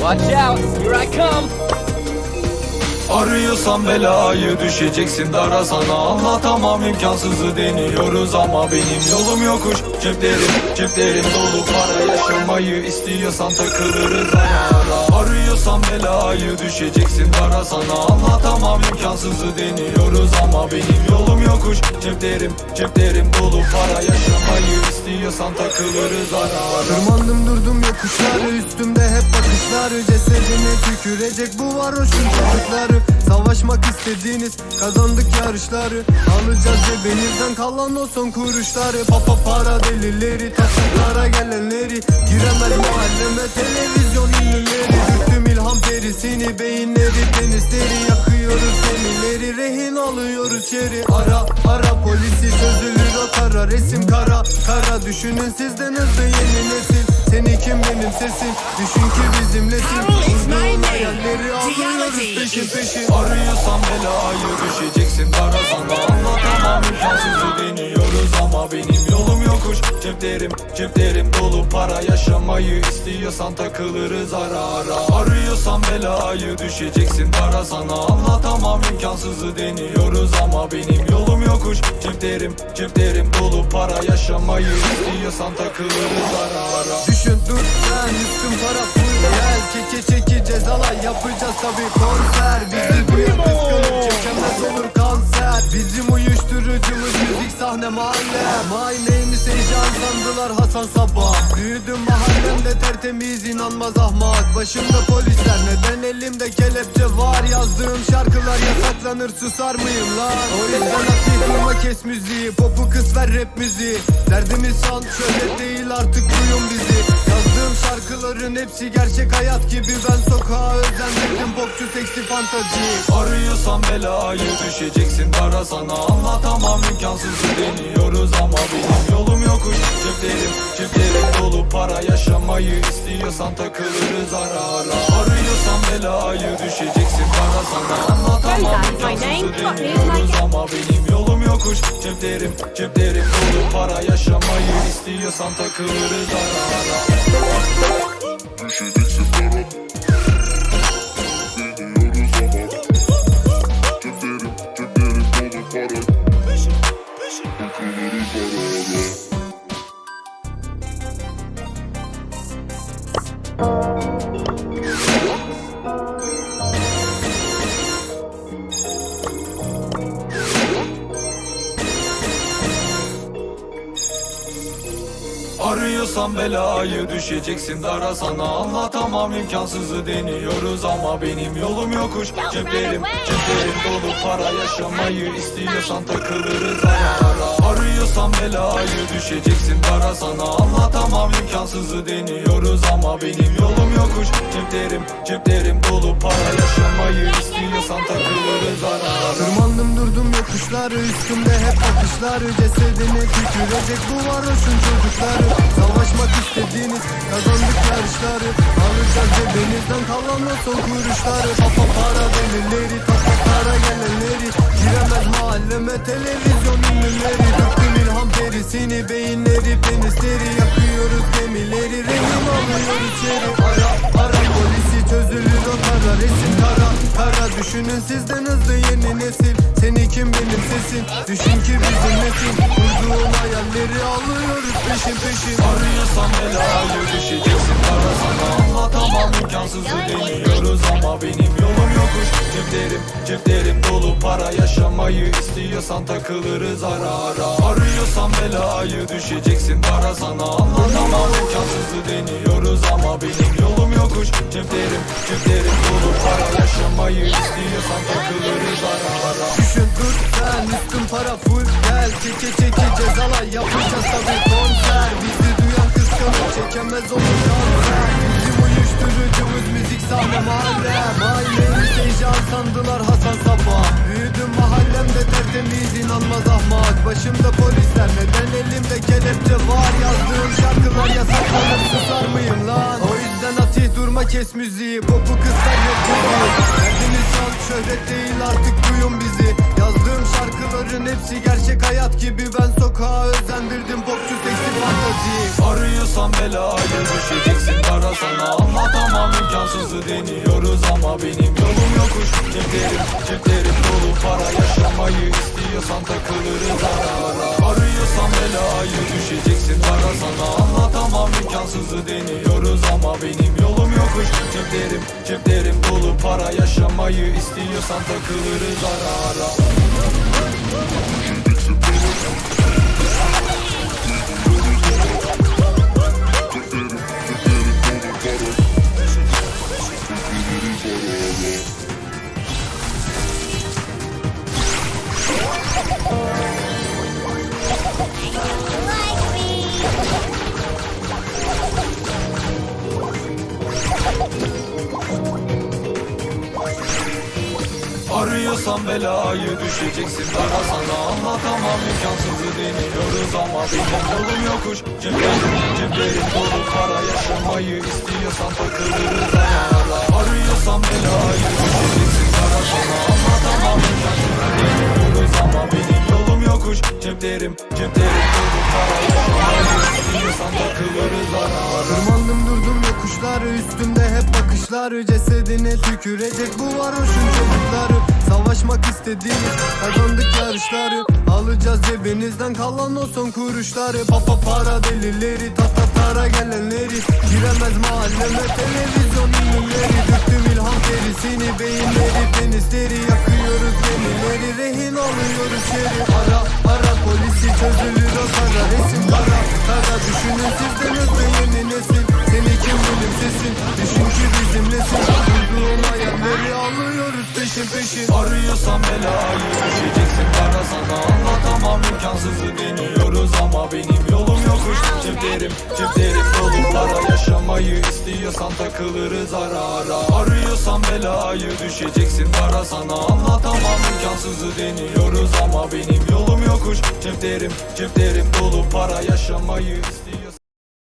Watch out. Arıyorsan belayı düşeceksin dara sana. Anlatamam imkansızı deniyoruz ama benim yolum yokuş. Ceplerim, ceplerim dolu para yaşamayı istiyorsan takılırız ara ara Arıyorsan belayı düşeceksin dara sana. Anlatamam imkansızı deniyoruz ama benim yolum yokuş. Ceplerim, ceplerim dolu para yaşamayı istiyorsan takılırız ara ara. Tırmandım durdum yokuşları Üstümde hep bakışları. Cesedine tükürecek bu varoşun çocukları. Savaşmak istediğiniz kazandık yarışları. Alacağız cebinizden kalan o son kuruşları. Papa para delileri taşaklara gelenleri. Giremez mahalleme televizyon ünlüleri Perisini beyinleri penisleri Yakıyoruz gemileri rehin alıyoruz içeri. Ara ara polisi çözülür o kara. Resim kara Kara. Düşünün sizden hızlı yeni nesil. Seni kim benim sesim? Düşün ki bizimlesin. Kurduğun hayalleri alıyoruz peşin peşin. Arıyorsan belayı düşeceksin dara sana Anlatamam imkansızı deniyoruz ama benim yolum yokuş Ceplerim, ceplerim dolu. Para yaşamayı istiyorsan takılırız ara ara. Arıyorsan belayı düşeceksin dara sana. Anlatamam imkansızı deniyoruz ama benim yolum yokuş Ceplerim, ceplerim dolu. Para yaşamayı istiyorsan takılırız ara ara. Düşün dur. Sen üstün para full. Gel Keke çeki cezalar yapacağız tabi konser Bizi duyan kıskanıp çekemez olur kanser. Bizim uyuşturucumuz müzik sahne mahalle. My name sandılar Hasan Sabah. Büyüdüm mahallemde tertemiz inanmaz ahmak. Başımda polisler neden elimde kelepçe var? Yazdığım şarkılar yasaklanır susar mıyım lan? O yüzden atayım durma kes müziği. Popu kız ver rap müziği. Derdimiz san şöhret değil artık duyun bizi. Yazdığım şarkıların hepsi gerçek hayat gibi. Ben sokağa özendirdim popçu seksi fantazi. Arıyorsan belayı düşeceksin dara sana. Anlatamam imkansızı deniyoruz ama istiyorsan takılırız ara ara. Arıyorsan belayı düşeceksin dara sana. Anlatamam imkansızı deniyoruz ama benim yolum yokuş. Ceplerim, ceplerim dolu. Para yaşamayı istiyorsan takılırız ara ara Arıyorsan belayı düşeceksin dara. Sana Anlatamam imkansızı deniyoruz ama benim yolum yokuş. Ceplerim, ceplerim dolu. Para yaşamayı istiyorsan takılırız ara Arıyorsan belayı düşeceksin dara. Sana Anlatamam imkansızı deniyoruz ama benim yolum yokuş. Ceplerim, ceplerim dolu. Para yaşamayı istiyorsan takılırız yokuşları Üstümde hep bakışları Cesedine tükürecek bu varoşun çocukları. Savaşmak istediğiniz kazandık yarışları. Alacağız cebinizden kalan o son kuruşları. Papa para delileri Tapaklara gelenleri. Giremez mahalleme televizyon ünlüleri. Döktüm ilham perisini Beyinleri penisleri Yakıyoruz gemileri Rehin alıyoruz içeri. Ara ara polisi çözülür o kara resim kara. Kara düşünün sizden hızlı yeni nesil Seni kim benim sesim Düşün ki bizim nesil Kurduğun hayalleri alıyoruz peşin peşin. Arıyorsan belayı düşeceksin para sana Anlatamam imkansızı deniyoruz ama benim yolum yokuş Ceplerim, ceplerim dolu. Para yaşamayı istiyorsan takılırız ara ara. Arıyorsan belayı düşeceksin. Para sana Anlatamam. İmkansızı deniyoruz ama benim yolum yokuş Ceplerim, ceplerim dolu. Para yaşamayı istiyorsan takılırız ara ara. Düşün dur sen. Üstün para full. Gel Çeke çeke cezalar yapacağız tabi konser. Bizi duyan kıskanır. Çekemez uyuşturucumuz sahne mahalle Mahallemiz heyecan sandılar Hasan Sabah. Büyüdüm mahallemde tertemiz inanmaz ahmak. Başımda polisler neden elimde kelepçe var? Yazdığım şarkılar yasaklanır susar mıyım lan? O yüzden atih durma kes müziği. Popu kızlar yok Derdimiz san şöhret değil artık duyun bizi. Yazdığım şarkıların hepsi gerçek hayat gibi. Ben sokağa özendirdim popçu seksi fantazi. Arıyorsan belayı düşeceksin İmkansızı deniyoruz ama benim yolum yokuş Ceplerim ceplerim dolu para yaşamayı istiyorsan takılırız ara ara. Arıyorsan belayı düşeceksin kara sana. Anlatamam imkansızı deniyoruz ama benim yolum yokuş Ceplerim ceplerim dolu para yaşamayı istiyorsan takılırız ara ara Arıyorsan belayı düşeceksin. Kara sana anlatamam imkansızı deniyoruz ama benim yolum yokuş. Ceplerim ceplerim dolu para yaşamayı istiyorsan takılırız ara Arıyorsan belayı düşeceksin. Kara sana anlatamam imkansızı deniyoruz ama benim yolum yokuş. Ceplerim ceplerim dolu para yaşamayı istiyorsan takılırız ara Tırmandım durdum yokuşları üstümde hep bakışları. Cesedine tükürecek bu varoşun çocukları Savaşmak istediğiniz kazandık yarışları Alacağız cebinizden kalan o son kuruşları. Papa para delileri tata tara gelenleri. Giremez mahalleme televizyon ünlüleri Döktüm ilham terisini beyinleri penisleri Ceplerim ceplerim dolu para yaşamayı istiyorsan takılırız ara ara. Arıyorsan belayı düşeceksin kara sana. Anlatamam imkansızı deniyoruz ama benim yolum yokuş. Ceplerim ceplerim dolu para yaşamayı istiyorsan